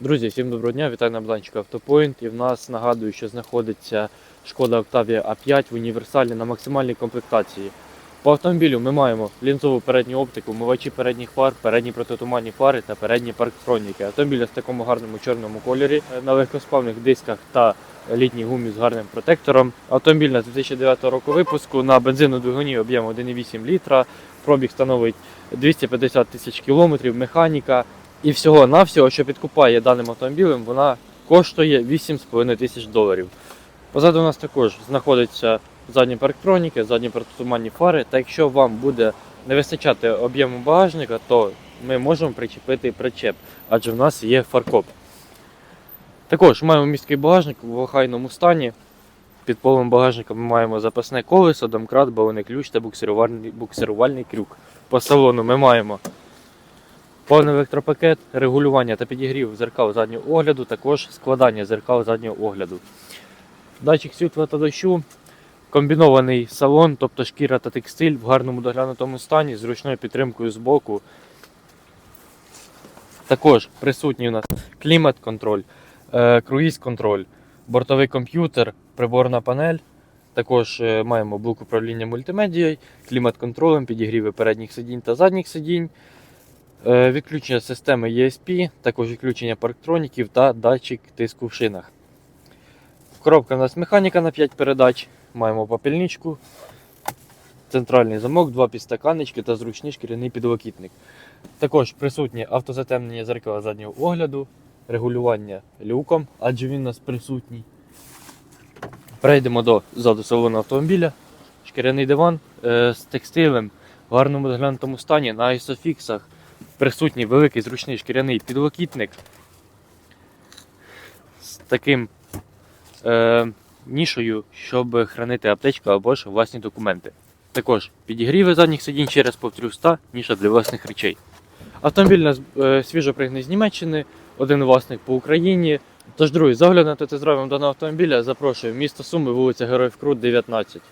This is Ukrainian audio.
Друзі, всім доброго дня, вітаю на бланчику Автопоінт. І в нас нагадую, що знаходиться шкода Octavia A5 в універсалі на максимальній комплектації. По автомобілю ми маємо лінзову передню оптику, мивачі передніх фар, передні протитуманні фари та передні парктроніки. Автомобіль в такому гарному чорному кольорі на легкосплавних дисках та літній гумі з гарним протектором. Автомобіль на 2009 року випуску на бензину двигуні об'єм 1,8 літра. Пробіг становить 250 тисяч кілометрів, механіка. І всього навсього, що підкупає даним автомобілем, вона коштує 8,5 тисяч доларів. Позаду у нас також знаходяться задні парктроніки, задні протитуманні фари. Та якщо вам буде не вистачати об'єму багажника, то ми можемо причепити причеп, адже в нас є фаркоп. Також маємо міський багажник в охайному стані. Під полем багажника ми маємо запасне колесо, домкрат, балоний ключ та буксирувальний, буксирувальний крюк. По салону ми маємо повний електропакет, регулювання та підігрів зеркал заднього огляду, також складання зеркал заднього огляду. Датчик світла та дощу, комбінований салон, тобто шкіра та текстиль в гарному доглянутому стані з ручною підтримкою з боку. Також присутній у нас клімат-контроль, е, круїз-контроль, бортовий комп'ютер, приборна панель. Також е, маємо блок управління мультимедією, клімат-контролем, підігріви передніх сидінь та задніх сидінь, відключення системи ESP, також відключення парктроніків та датчик тиску в шинах. Коробка у нас механіка на 5 передач, маємо попільничку, центральний замок, два підстаканнички та зручний шкіряний підлокітник. Також присутнє автозатемнення зеркала заднього огляду, регулювання люком, адже він у нас присутній. Перейдемо до ззаду салону автомобіля. Шкіряний диван е, з текстилем в гарному доглянутому стані на айсофіксах. Присутній великий зручний шкіряний підлокітник з таким е, нішою, щоб хранити аптечку або ж власні документи. Також підігріви задніх сидінь через повторю 100, ніша для власних речей. Автомобіль е, свіжо пригнаний з Німеччини, один власник по Україні. Тож, друзі, за огляд на тест-драйвом даного автомобіля запрошую місто Суми, вулиця Героїв Крут, 19.